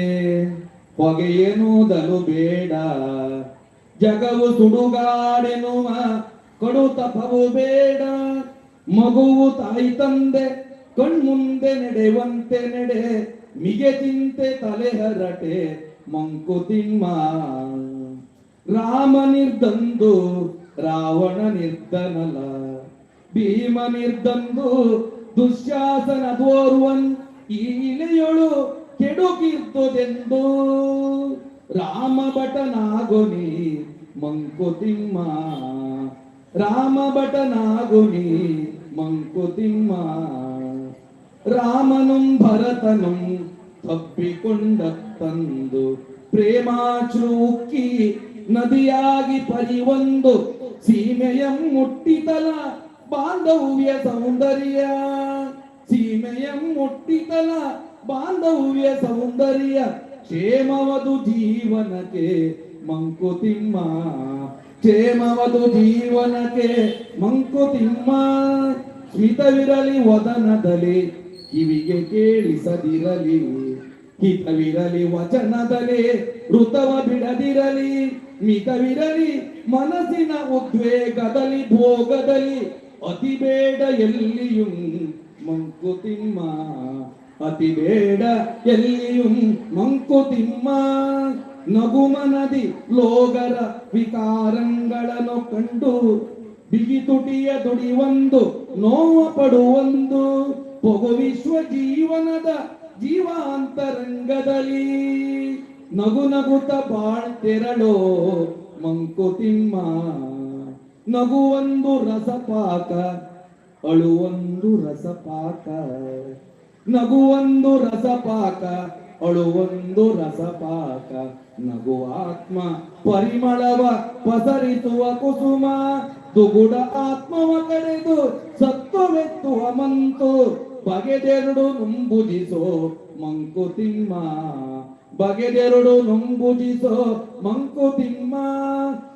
ಹೊಗೆಯೆನುವುದಲು ಬೇಡ. ಜಗವು ಸುಡುಗಾಡೆನುವ ಕಡು ತಪವು ಬೇಡ. ಮಗುವು ತಾಯಿ ತಂದೆ, ಕಣ್ಮುಂದೆ ನಡೆವಂತೆ ನಡೆ, ಮಿಗೆ ಚಿಂತೆ ತಲೆ ಹರಟೆ ಮಂಕುತಿಮ್ಮ ರಾಮ ನಿರ್ದಂದು, ರಾವಣ ನಿರ್ಧನಲ. ಭೀಮ ನಿರ್ದಂದು, ದುಶ್ಯಾಸನ ತೋರುವನ್, ಈಲೆಯೊಳು ಕೆಡುಕಿರ್ತದೆಂದು. ರಾಮ ಭಟನಾಗುನಿ ಮಂಕುತಿಮ್ಮ, ರಾಮ ಭಟನಾಗುನಿ ಮಂಕುತಿಮ್ಮ. ರಾಮನುಂ ಭರತನುಂ ತಪ್ಪಿಕೊಂಡ ತಂದು ಪ್ರೇಮಾಶ್ರು ಉಕ್ಕಿ ನದಿಯಾಗಿ ಪರಿವೊಂದು ಸೀಮೆಯಂ ಮುಟ್ಟಿತಲ ಬಾಂಧವ್ಯ ಸೌಂದರ್ಯ. ಸೀಮೆಯಂ ಮುಟ್ಟಿತಲ ಬಾಂಧವ್ಯ ಸೌಂದರ್ಯ ಕ್ಷೇಮವದು ಜೀವನಕ್ಕೆ ಮಂಕುತಿಮ್ಮ, ಕ್ಷೇಮವದು ಜೀವನಕ್ಕೆ ಮಂಕುತಿಮ್ಮ, ಹಿತವಿರಲಿ ವದನದಲ್ಲಿ, ಕಿವಿಗೆ ಕೇಳಿಸದಿರಲಿ, ಹಿತವಿರಲಿ ವಚನದಲ್ಲಿ, ಋತವ ಬಿಡದಿರಲಿ, ಮಿತವಿರಲಿ ಮನಸ್ಸಿನ ಉದ್ವೇಗದಲ್ಲಿ, ಭೋಗದಲ್ಲಿ, ಅತಿ ಬೇಡ ಎಲ್ಲಿಯೂ ಮಂಕುತಿಮ್ಮ, ಅತಿ ಬೇಡ ಎಲ್ಲಿಯೂ ಮಂಕುತಿಮ್ಮ. ನಗುಮನದಿ ಲೋಗರ ವಿಕಾರಂಗಳನ್ನು ಕಂಡು ಬಿಗಿ ತುಟಿಯ ದುಡಿವೊಂದು, ನೋವ ಪಡುವೊಂದು, ಪೊಗು ವಿಶ್ವ ಜೀವನದ ಜೀವಾಂತರಂಗದಲ್ಲಿ ನಗು ನಗುತ ಬಾಳ್ತೆರಳೋ ಮಂಕುತಿಮ್ಮ ನಗುವೊಂದು ರಸಪಾಕ, ಅಳುವೊಂದು ರಸಪಾಕ. ನಗುವೊಂದು ರಸಪಾಕ, ಅಳುವೊಂದು ರಸಪಾಕ. ನಗು ಆತ್ಮ ಪರಿಮಳವ ಪಸರಿಸುವ ಕುಸುಮ, ದುಗುಡ ಆತ್ಮವ ಕಡೆದು ಸತ್ತುವೆತ್ತುವ ಮಂತು, ಬಗೆದೆರಡು ನುಂಬುಜಿಸೋ ಮಂಕುತಿಮ್ಮ ಬಗೆದೆರಡು ನುಂಬುಜಿಸೋ ಮಂಕುತಿಮ್ಮ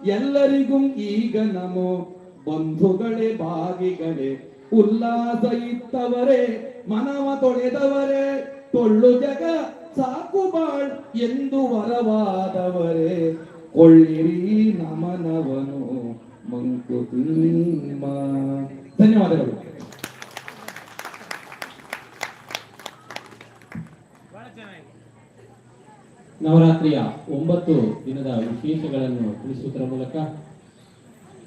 ಎಲ್ಲರಿಗೂ ಈಗ ನಮೋ ಬಂಧುಗಳೇ, ಬಾಗಿಗಳೇ, ಉಲ್ಲಾಸ ಇತ್ತವರೇ, ಮನವ ತೊಳೆದವರೇ ತೊಳ್ಳು ಜಗ ಸಾಕು ಬಾಳ್ ಎಂದು ವರವಾದವರೇ, ಕೊಳ್ಳಿರಿ ನಮನವನು ಮಂಕುತಿಮ್ಮ ಧನ್ಯವಾದಗಳು. ನವರಾತ್ರಿಯ ಒಂಬತ್ತು ದಿನದ ವಿಶೇಷಗಳನ್ನು ತಿಳಿಸುವುದರ ಮೂಲಕ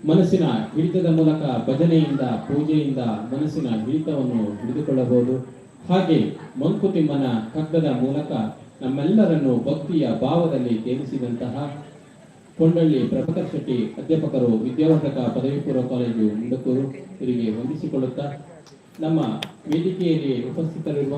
ಮನಸ್ಸಿನ ಹಿಡಿತದ ಮೂಲಕ ಭಜನೆಯಿಂದ, ಪೂಜೆಯಿಂದ ಮನಸ್ಸಿನ ಹಿಡಿತವನ್ನು ಹಿಡಿದುಕೊಳ್ಳಬಹುದು. ಹಾಗೆ ಮಂಕುತಿಮ್ಮನ ಕಗ್ಗದ ಮೂಲಕ ನಮ್ಮೆಲ್ಲರನ್ನು ಭಕ್ತಿಯ ಭಾವದಲ್ಲಿ ತೇರಿಸಿದಂತಹ ಕೊಂಡಳ್ಳಿ ಪ್ರಭಾಕರ್ ಶೆಟ್ಟಿ ಅಧ್ಯಾಪಕರು ವಿದ್ಯಾವರ್ಧಕ ಪದವಿ ಪೂರ್ವ ಕಾಲೇಜು ಮುಂಡಕೂರು ಇವರಿಗೆ ವಂದಿಸಿಕೊಳ್ಳುತ್ತಾ ನಮ್ಮ ವೇದಿಕೆಯಲ್ಲಿ ಉಪಸ್ಥಿತರಿರುವ